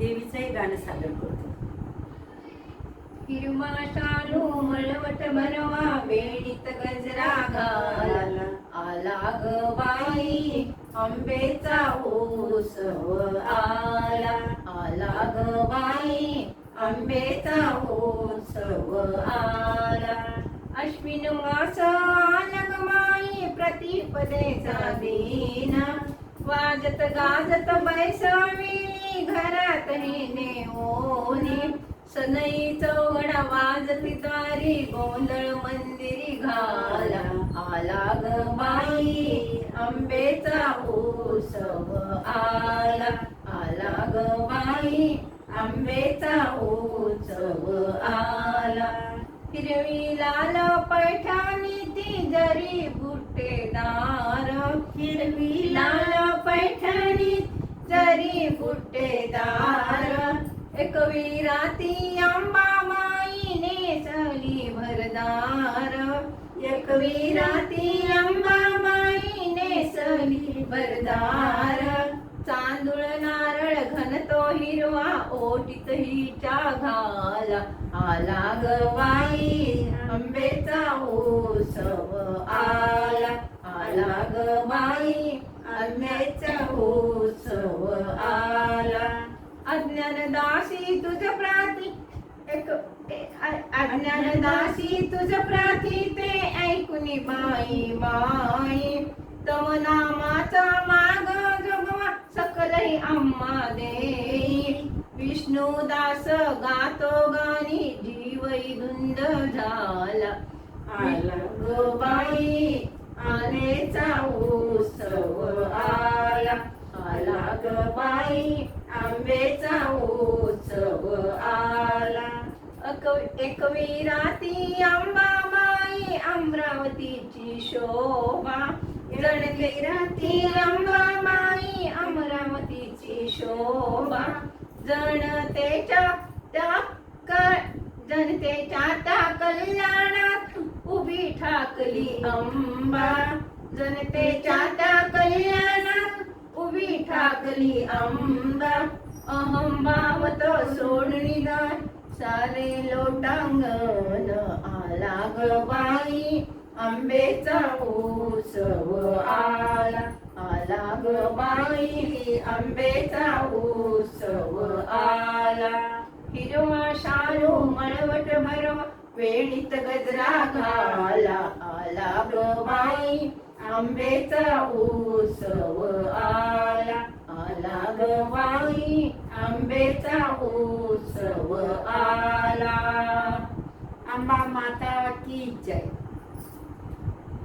देवीचंही गाणं सादर करतो. हिरवा शालू मळवट बनवा वेणीत गजरा घाला आला ग बाई आंबेचा उत्सव आला. आला ग बाई आंबेचा उत्सव आला. अश्विन मास आला माई प्रतिपदेचा दीना. वाजत गाजत बैसण नेओनी सनई चौघडा वाजती तारी गोंधळ मंदिरी घाला. आला ग बाई आंबेचा उत्सव आला. आला ग बाई आंबेचा उत्सव आला. हिरवी लाल पैठाणी ती जरी बुट्टेदार हिरवी लाल पैठाणी जरी बुट्टेदार एक विराती आंबा माईने सली भरदार. एक विराती माईने सली भरदार. चांदूळ नारळ घनतो हिरवा ओटीत हिच्या घाला. आला गवाई बाई आंबेचा उत्सव आला. आला ग बाई आंब्याचा उत्सव अज्ञान दासी तुझ प्राती. एक अज्ञान दासी तुझ प्रार्थी ते ऐकुनी बाई बाई. तव नामाचा माग जगवा सकलही आम्हा विष्णू दास गातो गाणी जीवई धुंद झाला. आला ग बाई आनेचा उत्सव आला. आला ग बाई आंबेचा उत्सव आला. अक- आंबा माई अमरावतीची शोभा. रणविराती अंबाबाई अमरावतीची शोभा. जनतेच्या त्या क- जनतेच्या त्या कल्याणात उभी ठाकली अंबा जनतेच्या त्या कल्याणात उभी ठाकली अंबा सारे लोटांगण आला ग बाई. आंबेचा उत्सव आला आला ग बाई. आंबेचा उत्सव आला. हिरवा शालू मळवट भरवा वेणीत गजरा घाला. आला ग बाई. आंबेचा उत्सव आला आला ग बाई. आंबेचा उत्सव आला. અંબા માતા કી જય